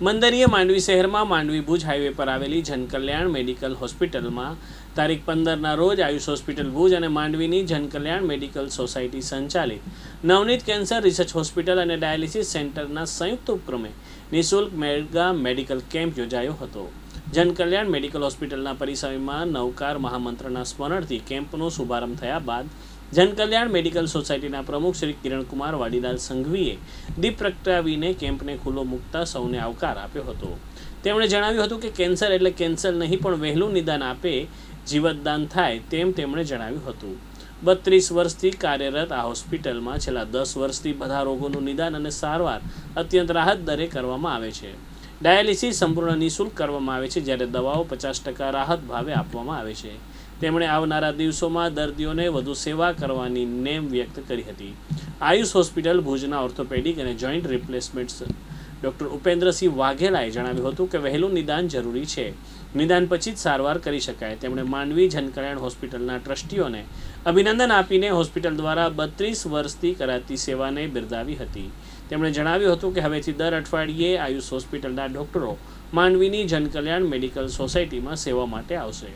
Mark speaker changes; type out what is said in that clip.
Speaker 1: મંદરીએ માંડવી શહેરમાં માંડવી ભુજ હાઈવે પર આવેલી જનકલ્યાણ મેડિકલ હોસ્પિટલમાં તારીખ પંદરના રોજ આયુષ હોસ્પિટલ ભુજ અને માંડવીની જનકલ્યાણ મેડિકલ સોસાયટી સંચાલિત. નવનીત કેન્સર રિસર્ચ હોસ્પિટલ અને ડાયાલિસિસ સેન્ટરના સંયુક્ત ઉપક્રમે નિઃશુલ્ક મેગા મેડિકલ કેમ્પ યોજાયો હતો. જનકલ્યાણ મેડિકલ હોસ્પિટલના પરિસરમાં નવકાર મહામંત્રના સ્મરણથી કેમ્પનો શુભારંભ થયા બાદ જનકલ્યાણ મેડિકલ સોસાયટીના પ્રમુખ શ્રી કિરણકુમાર વાડીલાલ સંઘવીએ દીપ પ્રગટાવીને કેમ્પને ખુલ્લો મૂકતા સૌને આવકાર આપ્યો હતો. તેમણે જણાવ્યું હતું કે કેન્સર એટલે કેન્સર નહીં, પણ વહેલું નિદાન આપે જીવતદાન થાય તેમ તેમણે જણાવ્યું હતું. બત્રીસ વર્ષથી કાર્યરત આ હોસ્પિટલમાં છેલ્લા દસ વર્ષથી બધા રોગોનું નિદાન અને સારવાર અત્યંત રાહત દરે કરવામાં આવે છે. ડાયાલિસિસ સંપૂર્ણ નિઃશુલ્ક કરવામાં આવે છે જ્યારે દવાઓ પચાસ ટકા રાહત ભાવે આપવામાં આવે છે. તેમણે આવનારા દિવસોમાં દર્દીઓને વધુ સેવા કરવાની નેમ વ્યક્ત કરી હતી. આયુષ હોસ્પિટલ ભુજના ઓર્થોપેડિક અને જોઈન્ટ રિપ્લેસમેન્ટ ડૉક્ટર ઉપેન્દ્રસિંહ વાઘેલાએ જણાવ્યું હતું કે વહેલું નિદાન જરૂરી છે. નિદાન પછી જ સારવાર કરી શકાય. તેમણે માંડવી જનકલ્યાણ હોસ્પિટલના ટ્રસ્ટીઓને અભિનંદન આપીને હોસ્પિટલ દ્વારા બત્રીસ વર્ષથી કરાતી સેવાને બિરદાવી હતી. તેમણે જણાવ્યું હતું કે હવેથી દર અઠવાડિયે આયુષ હોસ્પિટલના ડૉક્ટરો માંડવીની જનકલ્યાણ મેડિકલ સોસાયટીમાં સેવા માટે આવશે.